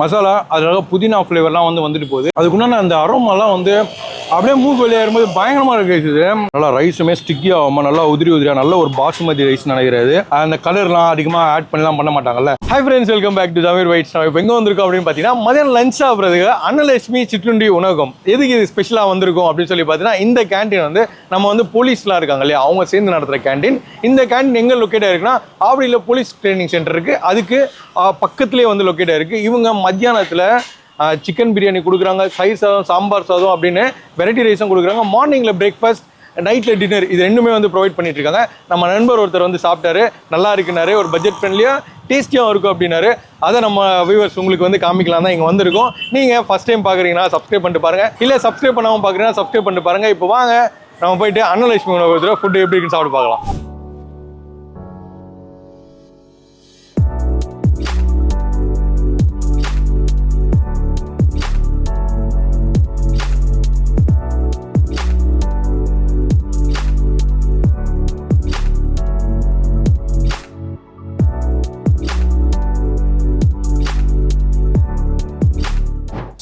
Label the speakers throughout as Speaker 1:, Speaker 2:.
Speaker 1: மசாலா அதில் புதினா ஃப்ளேவர்லாம் வந்து வந்துட்டு போகுது. அதுக்குண்டான அந்த அரோமாலாம் வந்து அப்படியே மூக்கு வெளியாகும் போது பயங்கரமாக இருக்குது இது. நல்லா ரைஸுமே ஸ்டிக்கி ஆகாம நல்லா உதிரி உதிரியா நல்ல ஒரு பாசுமதி ரைஸ் நினைக்கிறது அந்த கலர்லாம் அதிகமாக ஆட் பண்ணலாம் பண்ண மாட்டாங்கல்ல. Hi friends welcome back to Tamil வைட்ஸ் இப்போ எங்கே வந்திருக்கோம் அப்படின்னு பார்த்தீங்கன்னா மதியம் லஞ்ச் சாப்பிட்றதுக்கு அன்னலட்சுமி சிற்றுண்டி உணவகம். எதுக்கு இது ஸ்பெஷலாக வந்திருக்கும் அப்படின்னு சொல்லி பார்த்தீங்கன்னா இந்த கேண்டீன் வந்து நம்ம வந்து போலீஸ்லாம் இருக்காங்க இல்லையா அவங்க சேர்ந்து நடத்துகிற கேண்டீன் இந்த கேண்டீன் எங்கே லொக்கேட்டாக இருக்குன்னா ஆவடியில் போலீஸ் ட்ரைனிங் சென்டர் இருக்குது அதுக்கு பக்கத்துலேயே வந்து லொக்கேட்டாக இருக்குது இவங்க மத்தியானத்தில் சிக்கன் பிரியாணி கொடுக்குறாங்க சைஸ் சாதம் சாம்பார் சாதம் அப்படின்னு வெரைட்டி ரைஸும் கொடுக்குறாங்க. மார்னிங்கில் பிரேக்ஃபாஸ்ட் நைட்டில் டின்னர் இது ரெண்டுமே வந்து ப்ரொவைட் பண்ணிட்டு இருக்காங்க. நம்ம நண்பர் ஒருத்தர் வந்து சாப்பிட்டாரு. நல்லா இருக்குனாரு ஒரு பட்ஜெட் ஃப்ரெண்ட்லியாக டேஸ்டியாக இருக்கும் அப்படின்னாரு. அதை நம்ம வியூவர்ஸ் உங்களுக்கு வந்து காமிக்கலாம் தான் இங்கே வந்திருக்கோம். நீங்கள் ஃபஸ்ட் டைம் பார்க்குறீங்கன்னா சப்ஸ்கிரைப் பண்ணிட்டு பாருங்கள் இல்லை சப்ஸ்கிரைப் பண்ணாமல் பார்க்குறீங்கன்னா சப்ஸ்கிரைப் பண்ணிட்டு பாருங்கள் இப்போ வாங்க நம்ம போயிட்டு அன்னலட்சுமி உணவகத்தில் ஃபுட்டு எப்படி இருக்குன்னு சாப்பிட்டு பார்க்கலாம்.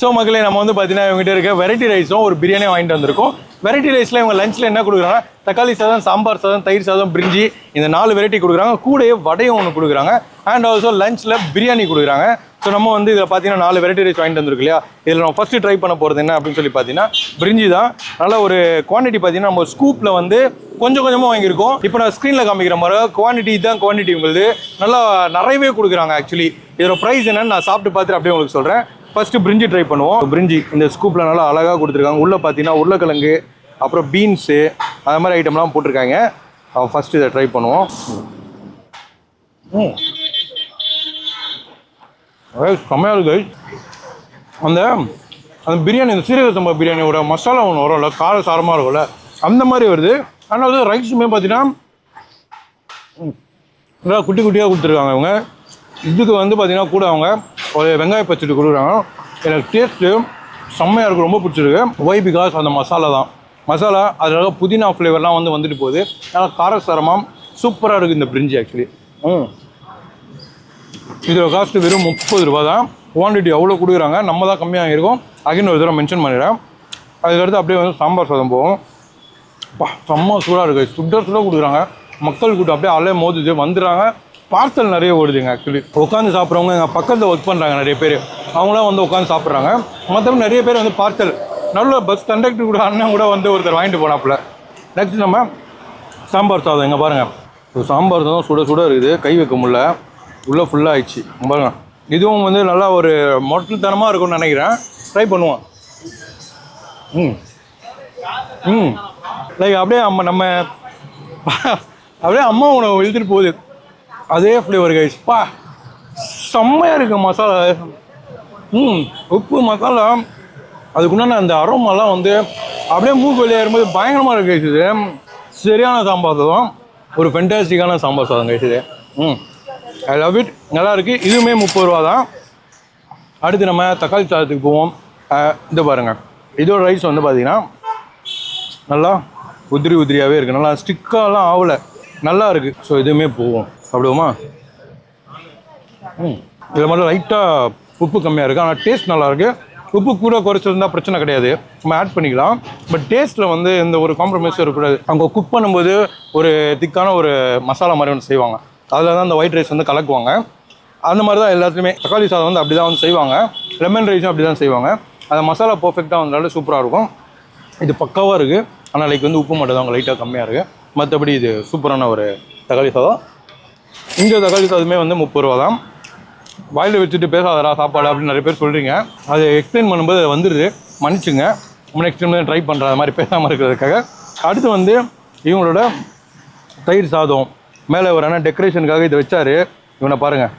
Speaker 1: ஸோ மக்களே நம்ம வந்து பார்த்தீங்கன்னா இவங்ககிட்ட இருக்க வெரைட்டி ரைஸும் ஒரு பிரியாணியும் வாங்கிட்டு வந்திருக்கோம். வெரைட்டி ரைஸில் இவங்க லஞ்சில் என்ன கொடுக்குறாங்க தக்காளி சாதம் சாம்பார் சாதம் தயிர் சாதம் பிரிஞ்சி இந்த நாலு வெரைட்டி கொடுக்குறாங்க. கூடயே வடையும் ஒன்று கொடுக்குறாங்க. அண்ட் ஆல்சோ லஞ்சில் பிரியாணி கொடுக்குறாங்க. ஸோ நம்ம வந்து இதில் பார்த்தீங்கன்னா நாலு வெரைட்டி ரைஸ் வாங்கிட்டு வந்திருக்கு இல்லையா? இதில் நம்ம ஃபஸ்ட்டு ட்ரை பண்ண போகிறது என்ன அப்படின்னு சொல்லி பார்த்தீங்கன்னா பிரிஞ்சி தான். நல்ல ஒரு குவான்டிட்டி பார்த்தீங்கன்னா நம்ம ஸ்கூப்பில் வந்து கொஞ்சம் கொஞ்சமாக வாங்கியிருக்கோம். இப்போ நான் ஸ்க்ரீனில் காமிக்கிற மாதிரி குவான்டிட்டி தான் குவான்டிட்டி உங்களுக்கு நல்லா நிறையவே கொடுக்குறாங்க ஆக்சுவலி இதோட ப்ரைஸ் என்னன்னு நான் சாப்பிட்டு பார்த்துட்டு அப்படியே உங்களுக்கு சொல்கிறேன் ஃபர்ஸ்ட் பிரிஞ்சி ட்ரை பண்ணுவோம். பிரிஞ்சி இந்த ஸ்கூப்பில் நல்லா அழகாக கொடுத்துருக்காங்க. உள்ளே பார்த்தீங்கன்னா உருளைக்கிழங்கு அப்புறம் பீன்ஸு அது மாதிரி ஐட்டம்லாம் போட்டிருக்காங்க. ஃபர்ஸ்ட் இதை ட்ரை பண்ணுவோம். ம். செம்மையா இருக்கு. அந்த அந்த பிரியாணி இந்த சீரக சம்பா பிரியாணியோட மசாலா ஒன்று வரும்ல கார சாரமாக இருக்கும்ல? அந்த மாதிரி வருது. ஆனால் வந்து ரைஸுமே பார்த்தீங்கன்னா ம், நல்லா குட்டி குட்டியாக கொடுத்துருக்காங்க இவங்க. இதுக்கு வந்து பார்த்தீங்கன்னா கூட அவங்க ஒரு வெங்காய பச்சடி கொடுக்குறாங்க. எனக்கு டேஸ்ட்டு செம்மையாக இருக்கும் ரொம்ப பிடிச்சிருக்கு. ஒய் பிகாஸ் அந்த மசாலா தான். மசாலா அதில் புதினா ஃப்ளேவர்லாம் வந்து வந்துட்டு போகுது. நல்லா காரசாரமாக சூப்பராக இருக்குது இந்த பிரிஞ்சி ஆக்சுவலி ம். இதோட காஸ்ட் வெறும் முப்பது ரூபா தான். குவான்டிட்டி அவ்வளோ கொடுக்குறாங்க? நம்ம தான் கம்மியாக இருக்கும் அகைன் ஒரு தடவை மென்ஷன் பண்ணிடுறேன். அதுக்கடுத்து அப்படியே வந்து சாம்பார் சாதம் போகும் பா செம்ம சூடாக இருக்குது சுட சுட கொடுக்குறாங்க. மக்கள் கூட்டம் அப்படியே அலைய மோதுது வந்துடுறாங்க. பார்சல் நிறைய ஓடுதுங்க ஆக்சுவலி உட்காந்து சாப்பிட்றவங்க எங்கள் பக்கத்தில் ஒர்க் பண்ணுறாங்க நிறைய பேர். அவங்களாம் வந்து உட்காந்து சாப்பிட்றாங்க. மற்றபடி நிறைய பேர் வந்து பார்சல் நல்ல பஸ் கண்டக்டர் கூட அண்ணன் கூட வந்து ஒருத்தர் வாங்கிட்டு போனாப்புல. நெக்ஸ்ட் நம்ம சாம்பார் சாதம் இங்கே பாருங்கள் சாம்பார் சாதம் சுட சுட இருக்குது. கை வைக்க முடியல. உள்ளே ஃபுல்லாக ஆயிடுச்சு. பாருங்க. இதுவும் வந்து நல்லா ஒரு மொட்டல்தனமாக இருக்கும்னு நினைக்கிறேன். ட்ரை பண்ணுவோம். ம். ம். லைக் அப்படியே அம்மா நம்ம அப்படியே அம்மா உணவு இழுத்துட்டு போகுது. அதே ஃப்ளேவர் கைஸ் பா செம்மையாக இருக்குது மசாலா. ம் உப்பு மசாலா. அதுக்குண்டான அந்த அரோமெல்லாம் வந்து அப்படியே மூக்கு வெளியே போது பயங்கரமாக இருக்கு guys இது. சரியான சாம்பார் சாதம். ஒரு ஃபென்டாஸ்டிக்கான சாம்பார் சாதம் கைஸ் இது. ம் ஐ லவ் இட் நல்லாயிருக்கு இதுவுமே முப்பது ரூபா தான். அடுத்து நம்ம தக்காளி சாதத்துக்கு போவோம். இது பாருங்கள் இதோட ரைஸ் வந்து பார்த்தீங்கன்னா நல்லா உதிரி உதிரியாகவே இருக்குது நல்லா ஸ்டிக்காலாம் ஆகலை நல்லா இருக்குது ஸோ இதுவுமே போவோம். சாப்பிடுவோமா? ம் இதில் மட்டும் லைட்டாக உப்பு கம்மியாக இருக்குது ஆனால் டேஸ்ட் நல்லாயிருக்கு உப்பு கூட குறைச்சிருந்தா பிரச்சனை கிடையாது. நம்ம ஆட் பண்ணிக்கலாம். பட் டேஸ்ட்டில் வந்து எந்த ஒரு காம்ப்ரமைஸும் இருக்கக்கூடாது. அவங்க குக் பண்ணும்போது ஒரு திக்கான ஒரு மசாலா மாதிரி ஒன்று செய்வாங்க. அதில் தான் அந்த ஒயிட் ரைஸ் வந்து கலக்குவாங்க. அந்த மாதிரி தான் எல்லாத்துலேயுமே. தக்காளி சாதம் வந்து அப்படி தான் வந்து செய்வாங்க. லெமன் ரைஸும் அப்படி தான் செய்வாங்க. அந்த மசாலா பர்ஃபெக்டாக வந்தாலும் சூப்பராக இருக்கும். இது பக்காவாக இருக்குது ஆனால் லைக் வந்து உப்பு மட்டும் தான் லைட்டாக கம்மியாக இருக்குது மற்றபடி இது சூப்பரான ஒரு தக்காளி சாதம். இங்கே தக்காளி சாதமே வந்து முப்பது ரூபா தான் வாயில் வச்சுட்டு பேசாதடா சாப்பாடு அப்படின்னு நிறைய பேர் சொல்கிறீங்க அதை எக்ஸ்பிளைன் பண்ணும்போது அதை வந்துடுது மன்னிச்சுங்க. நம்ம எக்ஸ்பிளைன் பண்ணி ட்ரை பண்ணுற அது மாதிரி பேசாமல் இருக்கிறதுக்காக. அடுத்து வந்து இவங்களோட தயிர் சாதம். மேலே ஒரு அண்ணன் டெக்கரேஷனுக்காக இதை வச்சார். இவனை பாருங்கள்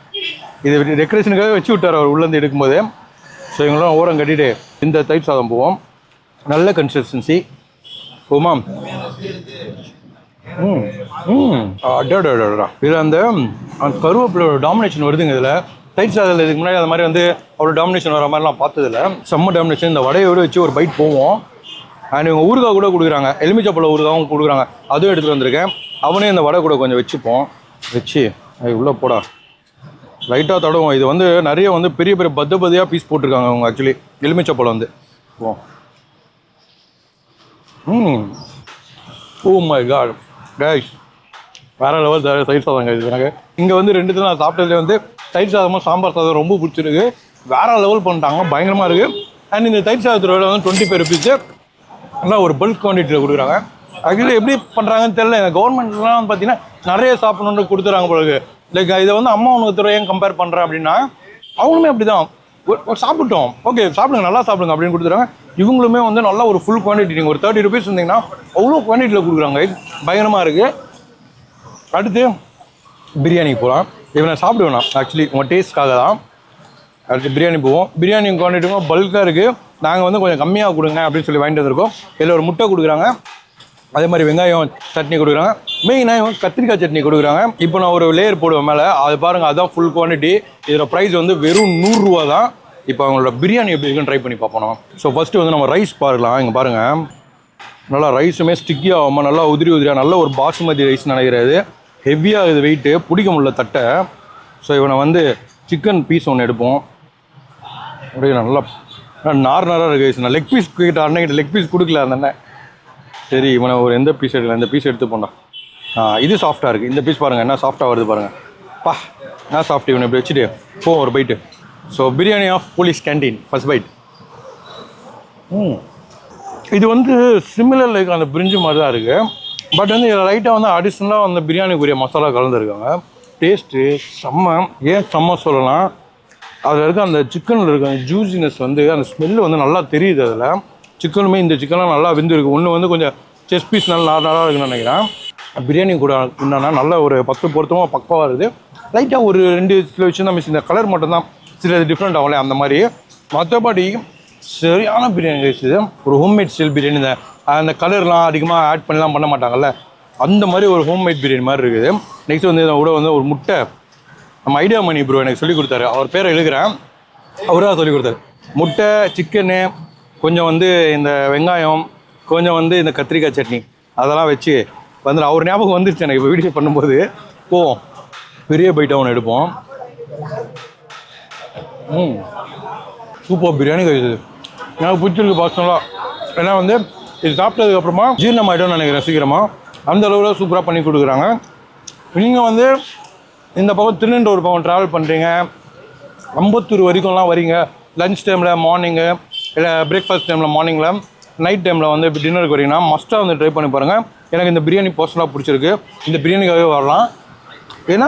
Speaker 1: இது டெக்கரேஷனுக்காக வச்சு விட்டார் அவர் உள்ளேருந்து எடுக்கும்போது. ஸோ இவங்களாம் ஓரம் கட்டிட்டு இந்த தயிர் சாதம் போவோம். நல்ல கன்சிஸ்டன்சி போமா ம் ம். இதில் அந்த கருவேப்பிலோட டாமினேஷன் வருதுங்க இதில். தயிர் சாதத்தில் இதுக்கு முன்னாடி அது மாதிரி வந்து அவ்வளோ டாமினேஷன் வர மாதிரிலாம் பார்த்ததில்ல. செம்ம டாமினேஷன் இந்த வடையோடு வச்சு ஒரு பைட் போவோம். அண்ட் இவங்க ஊறுகாய் கூட கொடுக்குறாங்க. எலுமிச்சப்பழ ஊறுகாவும் கொடுக்குறாங்க. அதுவும் எடுத்துகிட்டு வந்திருக்கேன். அவனே இந்த வடை கூட கொஞ்சம் வச்சுப்போம். வச்சு அது உள்ளே போடா. லைட்டாக தடவும். இது வந்து நிறைய வந்து பெரிய பெரிய பத்த பதியாக பீஸ் போட்டிருக்காங்க அவங்க ஆக்சுவலி எலுமிச்சப்பழம் வந்து. ஓ ம். ஓ மை காட் கைஸ் வேற லெவல் தயிர் சாதம் கைஸ் எனக்கு இங்கே வந்து ரெண்டு தான் நான் சாப்பிட்டதுல வந்து தயிர் சாதமும் சாம்பார் சாதம் ரொம்ப பிடிச்சிருக்கு. வேற லெவல் பண்ணிட்டாங்க. பயங்கரமாக இருக்குது அண்ட் இந்த தயிர் சாதத்தோட வந்து டுவெண்ட்டி ஃபைவ் ருபீஸு நல்லா ஒரு பல்க் குவான்டிட்டியில் கொடுக்குறாங்க. ஆக்சுவலி எப்படி பண்ணுறாங்கன்னு தெரியல. இந்த கவர்மெண்ட்லாம் வந்து பார்த்தீங்கன்னா நிறைய சாப்பிடணுன்னு கொடுத்துறாங்க பிறகு லைக் இதை வந்து அம்மா உணவுத்துறை ஏன் கம்பேர் பண்ணுறேன் அப்படின்னா அவங்களுமே அப்படி தான் சாப்பிட்டோம். ஓகே சாப்பிடுங்க. நல்லா சாப்பிடுங்க அப்படின்னு கொடுத்துறாங்க. இவங்களுமே வந்து நல்லா ஒரு ஃபுல் குவான்டிட்டி நீங்கள் ஒரு தேர்ட்டி ருபீஸ் வந்தீங்கன்னா அவ்வளோ குவான்டிட்டியில் கொடுக்குறாங்க. பயங்கரமாக இருக்குது அடுத்து பிரியாணிக்கு போகலாம் இவனை சாப்பிடுவேண்ணா ஆக்சுவலி உங்கள் டேஸ்ட்காக தான். அடுத்து பிரியாணி போவோம். பிரியாணி குவான்டிட்டியும் பல்காக இருக்குது நாங்கள் வந்து கொஞ்சம் கம்மியாக கொடுங்க அப்படின்னு சொல்லி வாங்கிட்டு வந்திருக்கோம். இதில் ஒரு முட்டை கொடுக்குறாங்க. அதே மாதிரி வெங்காயம் சட்னி கொடுக்குறாங்க. மெயினாக இவங்க கத்திரிக்காய் சட்னி கொடுக்குறாங்க. இப்போ நான் ஒரு லேயர் போடுவேன் மேலே. அது பாருங்கள் அதுதான் ஃபுல் குவான்டிட்டி இதோட ப்ரைஸ் வந்து வெறும் நூறுரூவா தான். இப்போ அவங்களோட பிரியாணி எப்படி இருக்குன்னு ட்ரை பண்ணி பார்ப்போம் ஸோ ஃபஸ்ட்டு வந்து நம்ம ரைஸ் பாருக்கலாம். இங்கே பாருங்கள் நல்லா ரைஸுமே ஸ்டிக்கி ஆகாமல் நல்லா உதிரி உதிரியாக நல்ல ஒரு பாசுமதி ரைஸ் நினைக்கிறது. ஹெவியாக இது வெயிட்டு பிடிக்க முடியல தட்டை. ஸோ இவனை வந்து சிக்கன் பீஸ் ஒன்று எடுப்போம். அப்படியே நல்லா நார் நாராக இருக்குது நான் லெக் பீஸ் கிட்ட அண்ணன் லெக் பீஸ் கொடுக்கல அந்த அண்ணன். சரி இவனை ஒரு எந்த பீஸ் எடுக்கல இந்த பீஸ் எடுத்து போண்டா ஆ இது சாஃப்டாக இருக்குது இந்த பீஸ் பாருங்கள் என்ன சாஃப்டாக வருது பாருங்கள் பா என்ன சாஃப்ட் இவனை இப்படி வச்சுட்டு? போ ஒரு bite so biryani of police canteen first bite ம் இது வந்து சிமிலர் லைக் அந்த பிரிஞ்சு மாதிரி தான் இருக்குது பட் வந்து இதில் லைட்டாக வந்து அடிஷ்னலாக அந்த பிரியாணிக்குரிய மசாலா கலந்துருக்காங்க. டேஸ்ட்டு செம்ம. ஏன் செம்ம சொல்லலாம்? அதில் இருக்க அந்த சிக்கனில் இருக்க அந்த ஜூசினஸ் வந்து அந்த ஸ்மெல்லு வந்து நல்லா தெரியுது அதில். சிக்கனுமே இந்த சிக்கன்லாம் நல்லா வெந்திருக்கு. ஒன்று வந்து கொஞ்சம் செஸ் பீஸ் நல்லா நல்லா இருக்குன்னு நினைக்கிறேன். பிரியாணி கூட என்னன்னா நல்ல ஒரு பத்து பொருத்தமாக பக்கவாக இருக்குது. லைட்டாக ஒரு ரெண்டு சில விஷயம் தான் மிஸ் இந்த கலர் மட்டும்தான் சிலது டிஃப்ரெண்ட் ஆகல. அந்த மாதிரி மற்றபடி சரியான பிரியாணி guys இது. ஒரு ஹோம்மேட் ஸ்டைல் பிரியாணி தான். அந்த கலர்லாம் அதிகமாக ஆட் பண்ணலாம் பண்ண மாட்டாங்கல்ல. அந்த மாதிரி ஒரு ஹோம்மேட் பிரியாணி மாதிரி இருக்குது. நெக்ஸ்ட் வந்து இதை கூட வந்து ஒரு முட்டை. நம்ம ஐடியா மணி ப்ரோ எனக்கு சொல்லிக் கொடுத்தாரு. அவர் பேரை எழுதுகிறேன் அவராக சொல்லிக் கொடுத்தாரு. முட்டை சிக்கனு கொஞ்சம் வந்து இந்த வெங்காயம் கொஞ்சம் வந்து இந்த கத்திரிக்காய் சட்னி அதெல்லாம் வச்சு வந்து அவர் ஞாபகம் வந்துருச்சு எனக்கு. இப்போ வீடியோ பண்ணும்போது. போவோம். பெரிய பைட்டாக ஒன்று எடுப்போம். ம். சூப்பர் பிரியாணி கிடைச்சது எனக்கு பிடிச்சிருக்கு பர்சனலாக ஏன்னா வந்து இது சாப்பிட்டதுக்கப்புறமா ஜீரணம் ஆகிடும்னு நினைக்கிறேன் சீக்கிரமாக அந்த அளவில் சூப்பராக பண்ணி கொடுக்குறாங்க. நீங்கள் வந்து இந்த பக்கம் திருநெண்டூர் பக்கம் ட்ராவல் பண்ணுறீங்க அம்பத்தூர் வரைக்கும்லாம் வரீங்க. லஞ்ச் டைமில் மார்னிங்கு இல்லை பிரேக்ஃபாஸ்ட் டைமில் மார்னிங்கில் நைட் டைமில் வந்து இப்போ டின்னருக்கு வரீங்கன்னா மஸ்ட்டாக வந்து ட்ரை பண்ணி பாருங்கள் எனக்கு இந்த பிரியாணி பர்சனலாக பிடிச்சிருக்கு. இந்த பிரியாணிக்காகவே வரலாம். ஏன்னா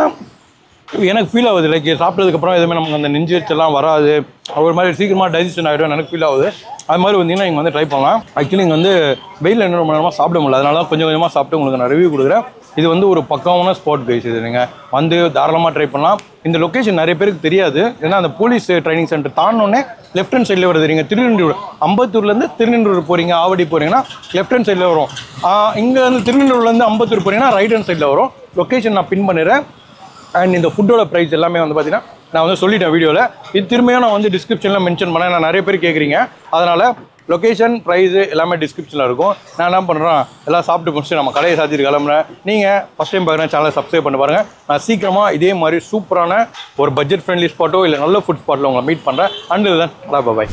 Speaker 1: எனக்கு ஃபீல் ஆகுது. லைக் சாப்பிட்டதுக்கப்புறம் எதுவுமே நமக்கு அந்த நெஞ்சு எரிச்சல்லாம் வராது. ஒரு மாதிரி சீக்கிரமாக டைஜஷன் ஆகிடும் எனக்கு ஃபீல் ஆகுது. அது மாதிரி வந்தீங்கன்னா இங்கே வந்து ட்ரை பண்ணலாம். ஆக்சுவலி இங்கே வந்து வெயில் என்ன ரொம்ப நேரமாக சாப்பிட முடியல. அதனால தான் கொஞ்சம் கொஞ்சமாக சாப்பிட்டு உங்களுக்கு நான் ரிவ்யூ கொடுக்குறேன். இது வந்து ஒரு பக்கமான ஸ்பாட் பேஸ் இது. நீங்கள் வந்து தாராளமாக ட்ரை பண்ணலாம். இந்த லொக்கேஷன் நிறைய பேருக்கு தெரியாது. ஏன்னா அந்த போலீஸ் ட்ரைனிங் சென்டர் தாண்டோன்னே லெஃப்ட் ஹேண்ட் சைடில் வருது. நீங்கள் திருநெல்வேலி அம்பத்தூர்லேருந்து திருநெல்வேலி போகிறீங்க ஆவடி போகிறீங்கன்னா லெஃப்ட் ஹேண்ட் சைடில் வரும். இங்கே வந்து திருநெல்வேலிலேருந்து அம்பத்தூர் போகிறீங்கன்னா ரைட் ஹேண்ட் சைடில் வரும். லொக்கேஷன் நான் பின் பண்ணிடுறேன். அண்ட் இந்த ஃபுட்டோட ப்ரைஸ் எல்லாமே வந்து பார்த்தீங்கன்னா நான் வந்து சொல்லிட்டேன் வீடியோவில் இது திரும்பியும் நான் வந்து டிஸ்கிரிப்ஷனில் மென்ஷன் பண்ணேன். நான் நிறைய பேர் கேட்குறீங்க அதனால் லொக்கேஷன் ப்ரைஸு எல்லாமே டிஸ்கிரிப்ஷனில் இருக்கும். நான் என்ன பண்ணுறேன் எல்லாம் சாப்பிட்டு முடிச்சுட்டு நம்ம கடையை சாத்திட்டு கிளம்புறேன். நீங்கள் ஃபஸ்ட் டைம் பார்க்குறேன் சேனலை சப்ஸ்கிரைப் பண்ணி பாருங்கள் நான் சீக்கிரமாக இதே மாதிரி சூப்பரான ஒரு பட்ஜெட் ஃப்ரெண்ட்லி ஸ்பாட்டோ இல்லை நல்ல ஃபுட் ஸ்பாட்டில் உங்களை மீட் பண்ணுறேன் அண்ட் தான் பாய்